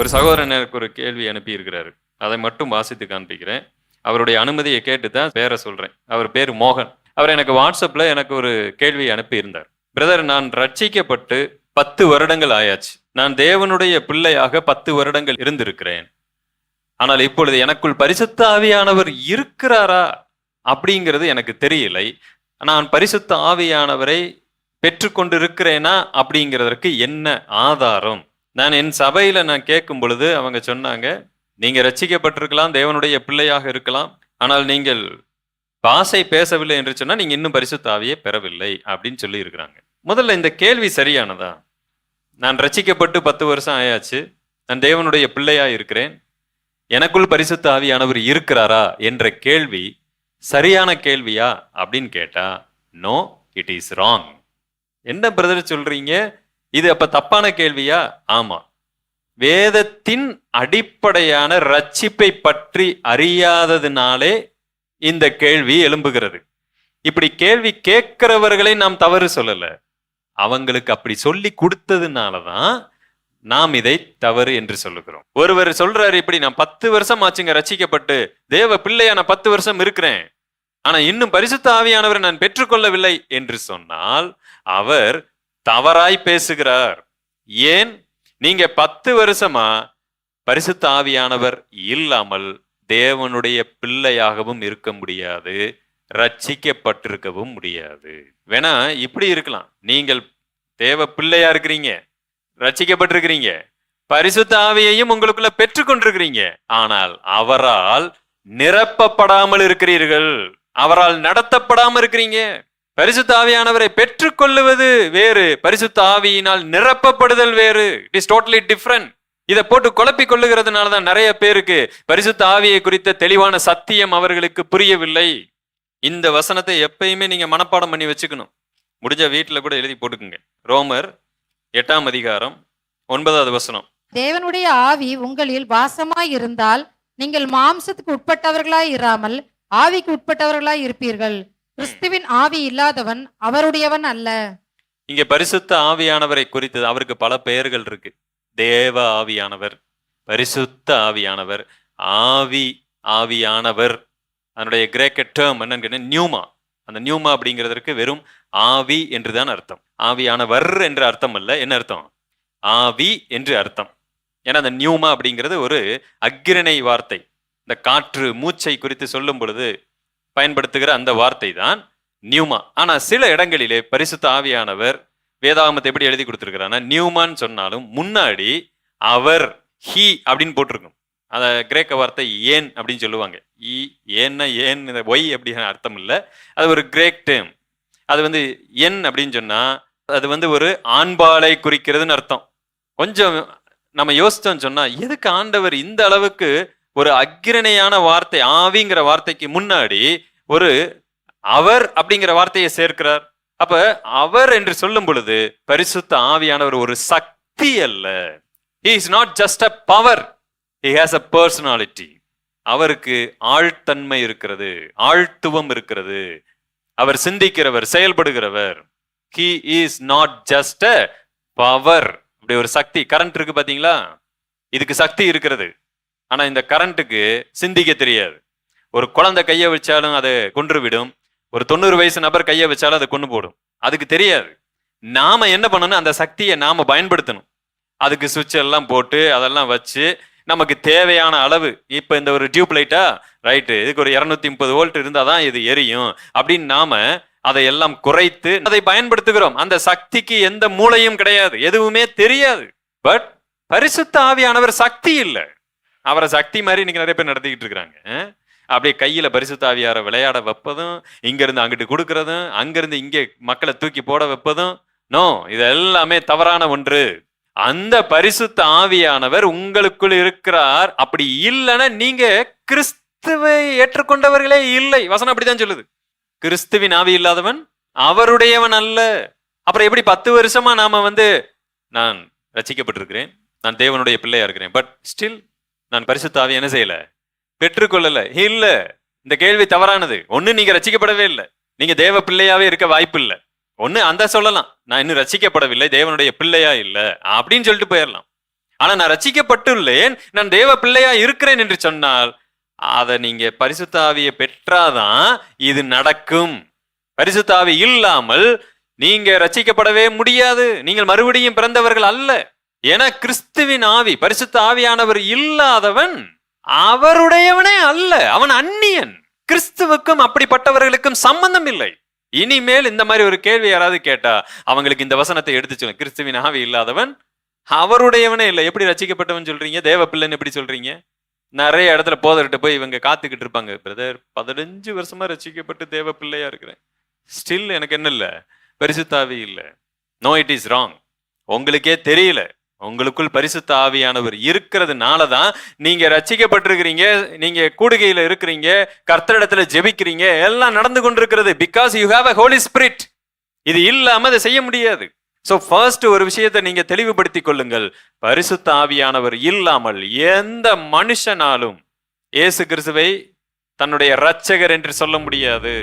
ஒரு சகோதரன் எனக்கு ஒரு கேள்வி அனுப்பியிருக்கிறாரு. அதை மட்டும் வாசித்து காண்பிக்கிறேன். அவருடைய அனுமதியை கேட்டு தான் பேரை சொல்கிறேன் அவர் பேர் மோகன். அவர் எனக்கு வாட்ஸ்அப்பில் எனக்கு ஒரு கேள்வி அனுப்பி இருந்தார் பிரதர் நான் ரட்சிக்கப்பட்டு பத்து வருடங்கள் ஆயாச்சு. நான் தேவனுடைய பிள்ளையாக பத்து வருடங்கள் இருந்திருக்கிறேன். ஆனால் இப்பொழுது எனக்குள் பரிசுத்த ஆவியானவர் இருக்கிறாரா அப்படிங்கிறது எனக்கு தெரியலை. நான் பரிசுத்த ஆவியானவரை பெற்றுக்கொண்டிருக்கிறேனா அப்படிங்கிறதற்கு என்ன ஆதாரம்? நான் என் சபையில நான் கேட்கும் பொழுது அவங்க சொன்னாங்க நீங்க ரட்சிக்கப்பட்டிருக்கலாம் தேவனுடைய பிள்ளையாக இருக்கலாம் ஆனால் நீங்கள் பாசை பேசவில்லை என்று சொன்னா நீங்க இன்னும் பரிசுத்தாவியை பெறவில்லை அப்படின்னு சொல்லி இருக்கிறாங்க. முதல்ல இந்த கேள்வி சரியானதா? நான் ரட்சிக்கப்பட்டு பத்து வருஷம் ஆயாச்சு நான் தேவனுடைய பிள்ளையா இருக்கிறேன் எனக்குள் பரிசுத்த ஆவியானவர் இருக்கிறாரா என்ற கேள்வி சரியான கேள்வியா அப்படின்னு கேட்டா நோ இட் இஸ் ராங் என்ன பிரதர் சொல்றீங்க? இது அப்ப தப்பான கேள்வியா? ஆமா. வேதத்தின் அடிப்படையான ரட்சிப்பை பற்றி அறியாததுனாலே இந்த கேள்வி எழும்புகிறது. இப்படி கேள்வி கேட்கிறவர்களை நாம் தவறு சொல்லல. அவங்களுக்கு அப்படி சொல்லி கொடுத்ததுனாலதான் நாம் இதை தவறு என்று சொல்லுகிறோம். ஒருவர் சொல்றாரு இப்படி நான் பத்து வருஷம் ஆச்சுங்க ரசிக்கப்பட்டு தேவ பிள்ளையா நான் பத்து வருஷம் இருக்கிறேன். ஆனா இன்னும் பரிசுத்த ஆவியானவரை நான் பெற்றுக்கொள்ளவில்லை என்று சொன்னால் அவர் தவறாய் பேசுகிறார். ஏன்? நீங்க பத்து வருஷமா பரிசுத்த ஆவியானவர் இல்லாமல் தேவனுடைய பிள்ளையாகவும் இருக்க முடியாது ரட்சிக்கப்பட்டிருக்கவும் முடியாது. வேணா இப்படி இருக்கலாம். நீங்கள் தேவ பிள்ளையா இருக்கிறீங்க ரட்சிக்கப்பட்டிருக்கிறீங்க பரிசுத்த ஆவியையும் உங்களுக்குள்ள பெற்றுக்கொண்டிருக்கிறீங்க ஆனால் அவரால் நிரப்பப்படாமல் இருக்கிறீர்கள். அவரால் நடத்தப்படாமல் இருக்கிறீங்க. பரிசுத்த ஆவியானவரை பெற்றுக்கொள்ளுவது வேறு. பரிசுத்த ஆவியினால் நிரப்பப்படுதல் வேறு. இட் இஸ் டோட்டலி டிஃப்ரெண்ட் இதை போட்டு குழப்பி கொள்ளுகிறதுனால தான் நிறைய பேருக்கு பரிசுத்த ஆவியை குறித்த தெளிவான சத்தியம் அவர்களுக்கு புரியவில்லை. இந்த வசனத்தை எப்பயுமே நீங்க மனப்பாடம் பண்ணி வச்சுக்கணும். முடிஞ்ச வீட்டில் கூட எழுதி போட்டுக்குங்க. ரோமர் எட்டாம் அதிகாரம் ஒன்பதாவது வசனம். தேவனுடைய ஆவி உங்களில் வாசமாய் இருந்தால் நீங்கள் மாம்சத்துக்கு உட்பட்டவர்களாய் இராமல் ஆவிக்கு உட்பட்டவர்களாய் இருப்பீர்கள். கிறிஸ்துவின் ஆவி இல்லாதவன் அவருடையவன் அல்ல. இங்க பரிசுத்த ஆவியானவரை குறித்தது அவருக்கு பல பெயர்கள் இருக்கு. தேவ ஆவியானவர் பரிசுத்த ஆவியானவர் ஆவி ஆவியானவர். அதனுடைய கிரேக்க டேர்ம் என்னன்னு நியூமா அந்த நியூமா அப்படிங்கிறதற்கு வெறும் ஆவி என்றுதான் அர்த்தம். ஆவியானவர் என்று அர்த்தம் அல்ல என்ன அர்த்தம்? ஆவி என்று அர்த்தம். ஏன்னா அந்த நியூமா அப்படிங்கிறது ஒரு அக்கிரணை வார்த்தை. இந்த காற்று மூச்சை குறித்து சொல்லும் பொழுது பயன்படுத்துகிற அந்த வார்த்தை தான் நியூமா. ஆனால் சில இடங்களிலே பரிசுத்த ஆவியானவர் வேதாகமத்தை எப்படி எழுதி கொடுத்துருக்கிறான்னா நியூமான்னு சொன்னாலும் முன்னாடி அவர் ஹி அப்படின்னு போட்டிருக்கும் அந்த கிரேக்க வார்த்தை ஏன் அப்படின்னு சொல்லுவாங்க. இ ஏன்னா ஏன் இந்த ஒய் அப்படின்னு அர்த்தம் இல்லை. அது ஒரு கிரேக் டேம். அது வந்து என் அப்படின்னு சொன்னால் அது வந்து ஒரு ஆண்பாலை குறிக்கிறதுன்னு அர்த்தம். கொஞ்சம் நம்ம யோசித்தோம்னு சொன்னால் எதுக்கு ஆண்டவர் இந்த அளவுக்கு ஒரு அக்கிரணையான வார்த்தை ஆவிங்கிற வார்த்தைக்கு முன்னாடி ஒரு அவர் அப்படிங்கிற வார்த்தையை சேர்க்கிறார். அப்ப அவர் என்று சொல்லும் பொழுது பரிசுத்த ஆவியானவர் ஒரு சக்தி அல்ல. Is not just a power he has a personality அவருக்கு ஆழ்த்தன்மை இருக்கிறது ஆழ்த்துவம் இருக்கிறது. அவர் சிந்திக்கிறவர் செயல்படுகிறவர். He is not just a power அப்படி ஒரு சக்தி கரண்ட் இருக்கு பாத்தீங்களா? இதுக்கு சக்தி இருக்கிறது. ஆனால் இந்த கரண்ட்டுக்கு சிந்திக்க தெரியாது. ஒரு குழந்தை கையை வச்சாலும் அதை கொன்று விடும் ஒரு தொண்ணூறு வயசு நபர் கையை வச்சாலும் அதை கொண்டு போடும். அதுக்கு தெரியாது. நாம என்ன பண்ணணும்? அந்த சக்தியை நாம பயன்படுத்தணும். அதுக்கு சுவிட்ச் எல்லாம் போட்டு அதெல்லாம் வச்சு நமக்கு தேவையான அளவு இப்போ இந்த ஒரு டியூப் லைட்டா ரைட்டு இதுக்கு ஒரு இரநூத்தி முப்பது வோல்ட் இருந்தால் தான் இது எரியும். அப்படின்னு நாம அதை எல்லாம் குறைத்து அதை பயன்படுத்துகிறோம். அந்த சக்திக்கு எந்த மூளையும் கிடையாது. எதுவுமே தெரியாது. பட் பரிசுத்த ஆவியானவர் சக்தி இல்லை. அவரை சக்தி மாதிரி இன்னைக்கு நிறைய பேர் நடத்திக்கிட்டு இருக்கிறாங்க. அப்படியே கையில பரிசுத்தாவியார விளையாட வைப்பதும் இங்கேருந்து அங்கிட்டு கொடுக்கறதும் அங்கேருந்து இங்கே மக்களை தூக்கி போட வைப்பதும் நோ இது எல்லாமே தவறான ஒன்று. அந்த பரிசுத்த ஆவியானவர் உங்களுக்குள் இருக்கிறார். அப்படி இல்லைன்னா நீங்க கிறிஸ்துவை ஏற்றுக்கொண்டவர்களே இல்லை. வசனம் அப்படிதான் சொல்லுது. கிறிஸ்துவின் ஆவி இல்லாதவன் அவருடையவன் அல்ல. அப்புறம் எப்படி பத்து வருஷமா நாம வந்து நான் ரசிக்கப்பட்டிருக்கிறேன். நான் தேவனுடைய பிள்ளையா இருக்கிறேன். பட் ஸ்டில் நான் பரிசுத்தாவி என்ன செய்யல? பெற்றுக்கொள்ளல. இல்ல. இந்த கேள்வி தவறானது. ஒண்ணு நீங்க ரசிக்கப்படவே இல்லை. நீங்க தேவ பிள்ளையாவே இருக்க வாய்ப்பு இல்லை. ஒண்ணு அந்த சொல்லலாம். நான் இன்னும் ரசிக்கப்படவில்லை. தேவனுடைய பிள்ளையா இல்ல. அப்படின்னு சொல்லிட்டு போயிடலாம் ஆனா நான் ரசிக்கப்பட்டுள்ளேன். நான் தேவ பிள்ளையா இருக்கிறேன் என்று சொன்னால் அதை நீங்க பரிசுத்தாவியை பெற்றாதான் இது நடக்கும். பரிசுத்தாவி இல்லாமல் நீங்க ரசிக்கப்படவே முடியாது. நீங்கள் மறுபடியும் பிறந்தவர்கள் அல்ல. என கிறிஸ்துவின் ஆவி பரிசுத்த ஆவியானவர் இல்லாதவன் அவருடையவனே அல்ல அவன் அந்நியன். கிறிஸ்துவுக்கும் அப்படிப்பட்டவர்களுக்கும் சம்பந்தம் இல்லை. இனிமேல் இந்த மாதிரி ஒரு கேள்வி யாராவது கேட்டா அவங்களுக்கு இந்த வசனத்தை எடுத்து சொல்லுங்க. கிறிஸ்துவின் ஆவி இல்லாதவன் அவருடையவனே இல்லை. எப்படி ரசிக்கப்பட்டவன் சொல்றீங்க? தேவ பிள்ளைன்னு எப்படி சொல்றீங்க? நிறைய இடத்துல போதர்கிட்ட போய் இவங்க காத்துக்கிட்டு இருப்பாங்க. பிரதர் பதினஞ்சு வருஷமா ரசிக்கப்பட்டு தேவ பிள்ளையா இருக்கிறேன். ஸ்டில் எனக்கு என்ன இல்லை? பரிசுத்தாவி இல்லை. நோ இட் இஸ் ராங் உங்களுக்கே தெரியல. உங்களுக்குள் பரிசுத்த ஆவியானவர் இருக்கிறதுனால தான் நீங்க ரச்சிக்கப்பட்டிருக்கிறீங்க நீங்க கூடுகையில இருக்கிறீங்க கர்த்தரிடத்துல ஜெபிக்கிறீங்க எல்லாம் நடந்து கொண்டிருக்கிறது because you have a holy spirit இது இல்லாம அதை செய்ய முடியாது. ஸோ ஃபர்ஸ்ட் ஒரு விஷயத்தை நீங்க தெளிவுபடுத்திக் கொள்ளுங்கள். பரிசுத்த ஆவியானவர் இல்லாமல் எந்த மனுஷனாலும் இயேசு கிறிஸ்துவை தன்னுடைய இரட்சகர் என்று சொல்ல முடியாது.